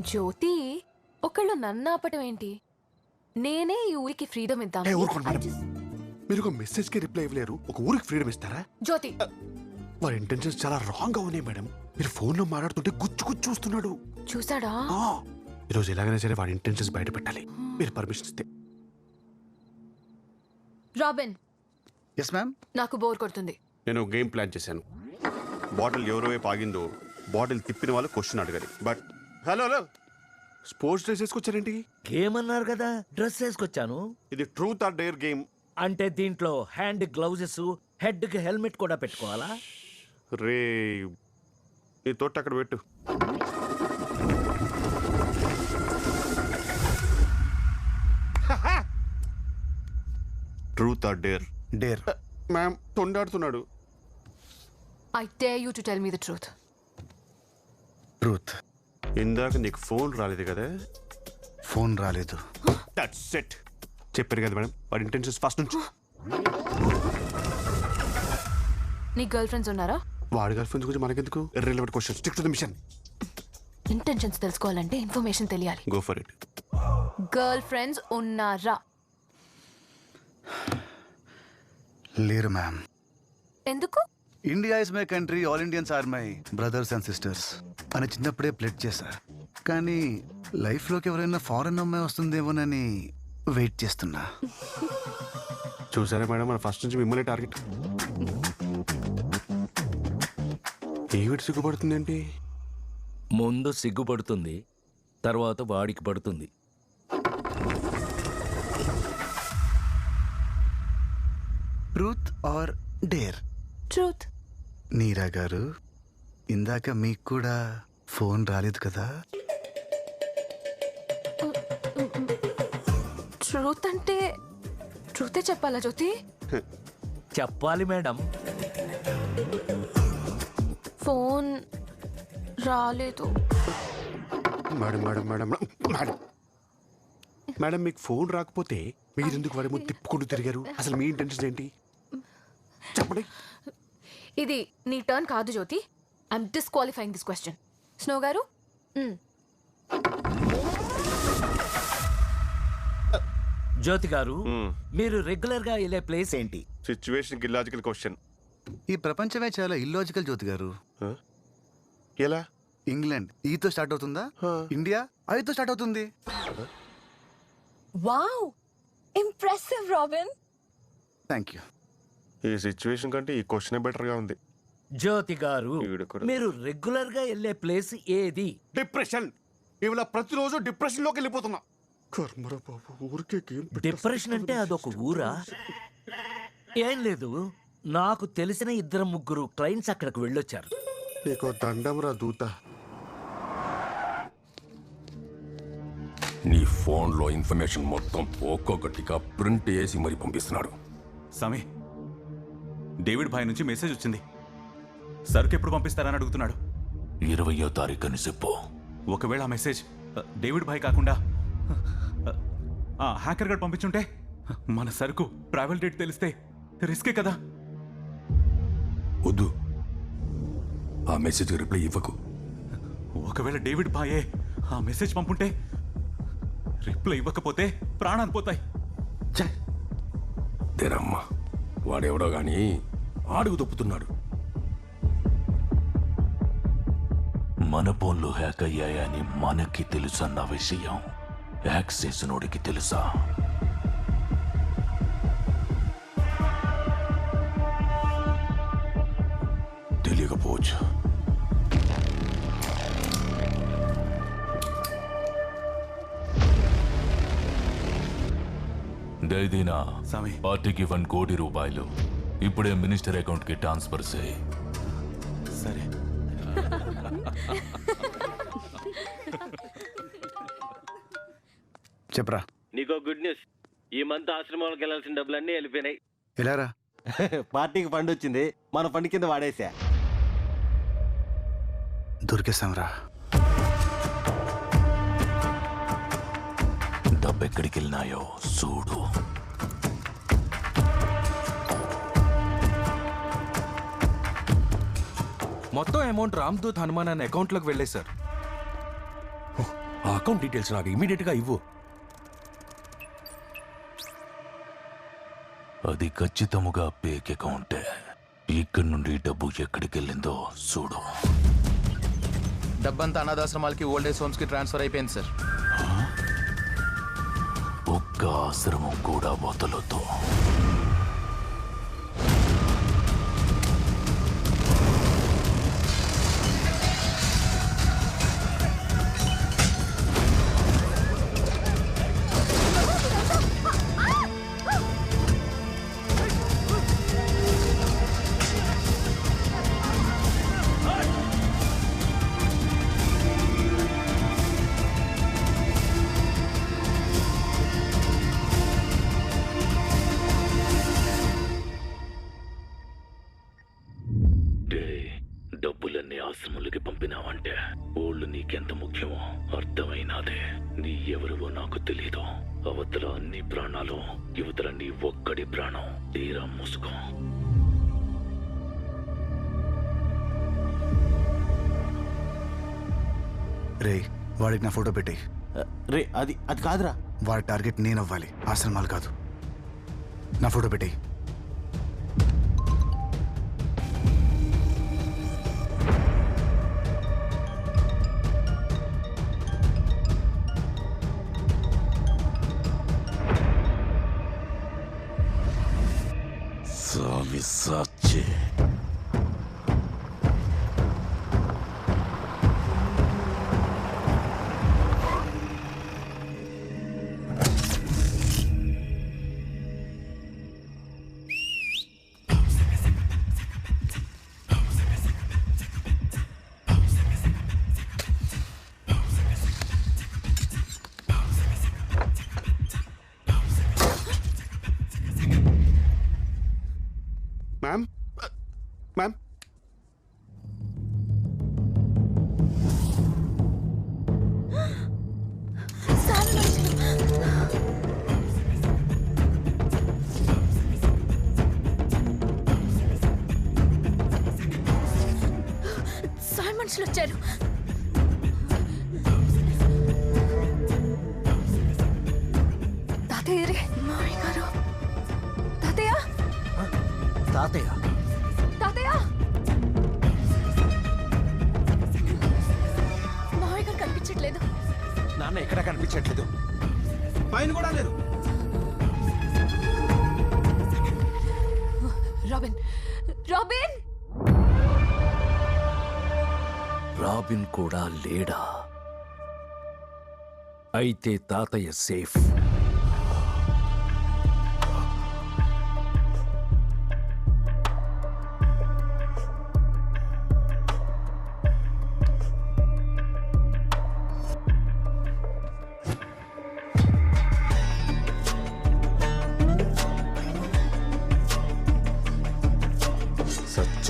జ్యోతి ఒకళ్ళు నన్ను ఆపటం ఏంటి? నేనే ఈ ఊరికి ఫ్రీడమ్ ఇద్దాం. ఏ ఊరుకోండి మేడం. మీరు ఒక మెసేజ్కి రిప్లై ఇవ్వలేరు. ఒక ఊరికి ఫ్రీడమ్ ఇస్తారా? జ్యోతి. వారి ఇంటెన్షన్స్ చాలా రాంగ్గా ఉన్నాయి మేడం. మీరు ఫోన్లో మాట్లాడుతుంటే గుచ్చు గుచ్చు చూస్తున్నాడు. చూసాడా? ఆ, ఈరోజు ఎలాగైనా సరే వాడి ఇంటెన్షన్స్ బయట పెట్టాలి. మీరు పర్మిషన్ ఇస్తే. రాబిన్. ఎస్ మ్యామ్ నాకు బోర్ కొడుతుంది. నేను గేమ్ ప్లాన్ చేశాను. బాటిల్ ఎవరో వైపు ఆగిందో బాటిల్ తిప్పిన వాళ్ళు క్వశ్చన్ అడగాలి. But hello hello. Sports dress వేసుకొచ్చారేంటి? Game అన్నారు కదా డ్రెస్ వేసుకొచ్చాను. ఇది ట్రూత్ ఆర్ డేర్ గేమ్. అంటే దీంట్లో హ్యాండ్ గ్లౌజెస్ హెడ్కి హెల్మెట్ కూడా పెట్టుకోవాలా? రే నీ తోట అక్కడ పెట్టు. Truth or dare. Dare. Ma'am తొండాడుతున్నాడు. I dare you to tell me the truth truth. ఇందాక నీకు ఫోన్ రాలేదు కదా? ఫోన్ రాలేదు. దట్ సెట్ చెప్పారు కదా మేడం వాడి ఇంటెన్షన్స్ ఫస్ట్ నుంచి. నీ గర్ల్ ఫ్రెండ్స్ ఉన్నారా? వాడి గర్ల్ ఫ్రెండ్స్ గురించి మనకెందుకు? Irrelevant question stick to the mission intentions తెలుసుకోవాలంటే ఇన్ఫర్మేషన్ తెలియాలి. Go for it girl friends ఉన్నారా? లేరు మ్యామ్ ఎందుకు? India is my country all Indians are my brothers and sisters అని చిన్నప్పుడే ప్లెట్ చేశా. కానీ లైఫ్లోకి ఎవరైనా ఫారెన్ అమ్మాయి వస్తుందేమోనని వెయిట్ చేస్తున్నా. చూసారా మేడం మన ఫస్ట్ నుంచి మిమ్మల్ని టార్గెట్ ఏమిటి సిగ్గుపడుతుంది ఏంటి ముందు సిగ్గుపడుతుంది తర్వాత వాడికి పడుతుంది. Truth or dare truth. Neera గారు ఇందాక మీకు కూడా ఫోన్ రాలేదు కదా? ట్రూత్ అంటే ట్రూతే చెప్పాలా జ్యోతి? చెప్పాలి మేడం. ఫోన్ రాలేదు. Madam madam madam madam. Madam మీకు ఫోన్ రాకపోతే మీరు ఎందుకు వాడి ముందు తిప్పుకుంటూ తిరిగారు? అసలు మీ ఇంటెన్షన్ ఏంటి? చెప్పండి. ఇది నీ టర్న్ కాదు Jyothi. I'm disqualifying this question Snow గారు? మ్, జ్యోతి గారు మీరు రెగ్యులర్గా వెళ్ళే ప్లేస్ ఏంటి? సిచ్యువేషన్ ఇల్లాజికల్ క్వశ్చన్ ఈ ప్రపంచమే చాలా ఇల్లాజికల్ జ్యోతి గారు. ఎలా? ఇంగ్లాండ్ ఈతో స్టార్ట్ అవుతుందా. ఇండియా ఐతో స్టార్ట్ అవుతుంది. Wow impressive Robin thank you ఈ సిచ్యువేషన్ కంటే ఈ క్వశ్చన్ బెటర్గా ఉంది. జ్యోతి గారు. మీరు రెగ్యులర్గా వెళ్ళే ప్లేస్ ఏది? డిప్రెషన్ ఇవాళ ప్రతిరోజు డిప్రెషన్లోకి వెళ్ళిపోతున్నా. కర్మరా బాబు ఊరికే గేమ్ డిప్రెషన్ అంటే అదొక ఊరా? ఏం లేదు నాకు తెలిసిన ఇద్దరు ముగ్గురు క్లయింట్స్ అక్కడికి వెళ్ళొచ్చారు. నీకు దండం రా దూత. నీ ఫోన్లో ఇన్ఫర్మేషన్ మొత్తం ఒక్కొక్కటిగా ప్రింట్ చేసి మరి పంపిస్తున్నాడు. సమీ డేవిడ్ భాయ్ నుంచి మెసేజ్ వచ్చింది. సరుకు ఎప్పుడు పంపిస్తారని అడుగుతున్నాడు. ఇరవయో తారీఖు అని చెప్పు. ఒకవేళ ఆ మెసేజ్ డేవిడ్ భాయ్ కాకుండా ఆ, ఆ హ్యాకర్ గడ్ పంపించుంటే మన సరుకు ట్రావెల్ డేట్ తెలిస్తే రిస్కే కదా. వద్దు. ఆ మెసేజ్ రిప్లై ఇవ్వకు. ఒకవేళ డేవిడ్ భాయే ఆ మెసేజ్ పంపుంటే రిప్లై ఇవ్వకపోతే ప్రాణాలు పోతాయి. దేరమ్మ వాడెవడో గాని ఆడుగు తప్పుతున్నాడు మన ఫోన్లు హ్యాక్ అయ్యాయని మనకి తెలుసన్న విషయం. హ్యాక్ చేసినోడికి తెలుసా? తెలియకపోవచ్చు. దైదీనా స్వామి. పార్టీకి వన్ కోటి రూపాయలు. ఇప్పుడే మినిస్టర్ అకౌంట్కి ట్రాన్స్ఫర్ చేయి. సరే. చెప్పరా. నీకో గుడ్ న్యూస్. ఈ మంత్ ఆశ్రమాలకు వెళ్ళాల్సిన డబ్బులన్నీ వెళ్ళిపోయినాయి. ఎలారా పార్టీకి ఫండ్ వచ్చింది. మన ఫండ్ కింద వాడేసా. దొరికేసాంరా డబ్బు ఎక్కడికి వెళ్ళినాయో చూడు. మొత్తం అమౌంట్ రామ్దూత్ హనుమాన్ అనే అకౌంట్లోకి వెళ్ళే సార్. ఆ అకౌంట్ డీటెయిల్స్ నాకు ఇమీడియట్గా ఇవ్వు. అది ఖచ్చితముగా పేక్ అకౌంటే ఇక్కడి నుండి డబ్బు ఎక్కడికి వెళ్ళిందో చూడు. డబ్బంతా అనాథాశ్రమాలకి ఓల్డేజ్ హోమ్స్కి ట్రాన్స్ఫర్ అయిపోయింది సార్. ఒక్క ఆశ్రమం కూడా వదలొద్దు డబ్బులన్నీ ఆశ్రములకి పంపినావంటే ఓళ్ళు నీకెంత ముఖ్యమో అర్థమైనాదే. నీ ఎవరివో నాకు తెలీదు. అవతల అన్ని ప్రాణాలు యువతల నీ ఒక్కడి ప్రాణం. తీరా మూసుకో. రే వాడికి నా ఫోటో పెట్టి రే అది అది కాదురా. వాడి టార్గెట్ నేను అవ్వాలి ఆశ్రమాలు కాదు. నా ఫోటో పెట్టి bizzat మ్యామ్ సాయి మనుషులు వచ్చారు కనిపించట్లేదు. పైన కూడా లేదు రాబిన్ రాబిన్! రాబిన్ కూడా లేడా? అయితే తాతయ్య సేఫ్.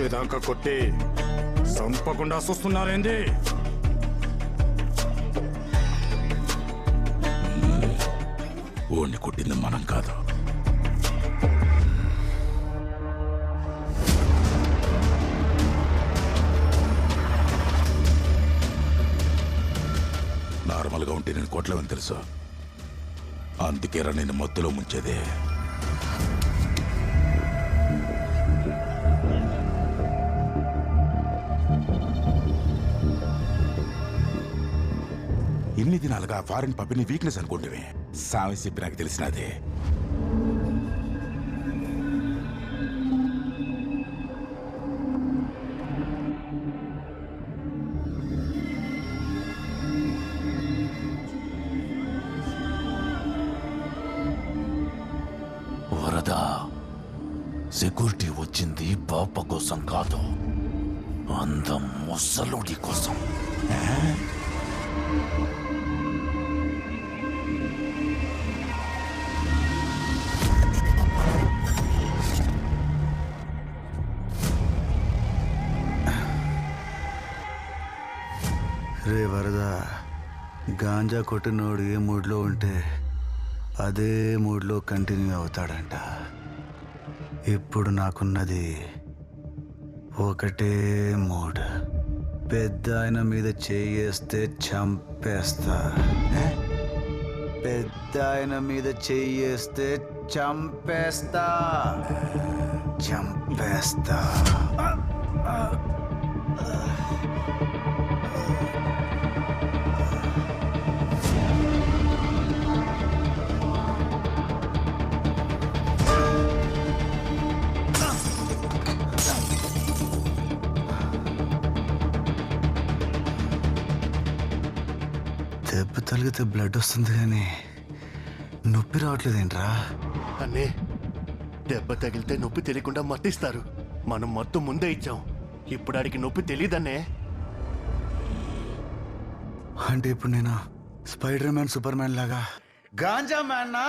సచ్చేదాకా కొట్టి. చంపకుండా చూస్తున్నారేంది ఓడిని కొట్టింది మనం కాదు. నార్మల్గా ఉంటే నేను కొట్టలేమని తెలుసు? అందుకేరా నేను మత్తులో ముంచేదే. ఇన్ని దినాలుగా ఫారిన్ పబ్బిని వీక్నెస్ అనుకుంటే సామె చెప్పి నాకు తెలిసినదే. వరద సెక్యూరిటీ వచ్చింది పాప కోసం కాదు అందం ముసలుడి కోసం. గాంజా కొట్టినోడు ఏ మూడ్లో ఉంటే అదే మూడ్లో కంటిన్యూ అవుతాడంట. ఇప్పుడు నాకున్నది ఒకటే మూడ్. పెద్ద ఆయన మీద చేయేస్తే చంపేస్తా. పెద్ద ఆయన మీద చెయ్యేస్తే చంపేస్తా. చంపేస్తా. దెబ్బ తలిగితే బ్లడ్ వస్తుంది కానీ నొప్పి రావట్లేదేంట్రా? అన్నే దెబ్బ తగిలితే నొప్పి తెలియకుండా మత్తిస్తారు మనం మొత్తం ముందే ఇచ్చాం. ఇప్పుడు ఆడికి నొప్పి తెలియదన్నే అంటే ఇప్పుడు నేను స్పైడర్ మ్యాన్ సూపర్ మ్యాన్ లాగా గాంజా మ్యాన్ నా?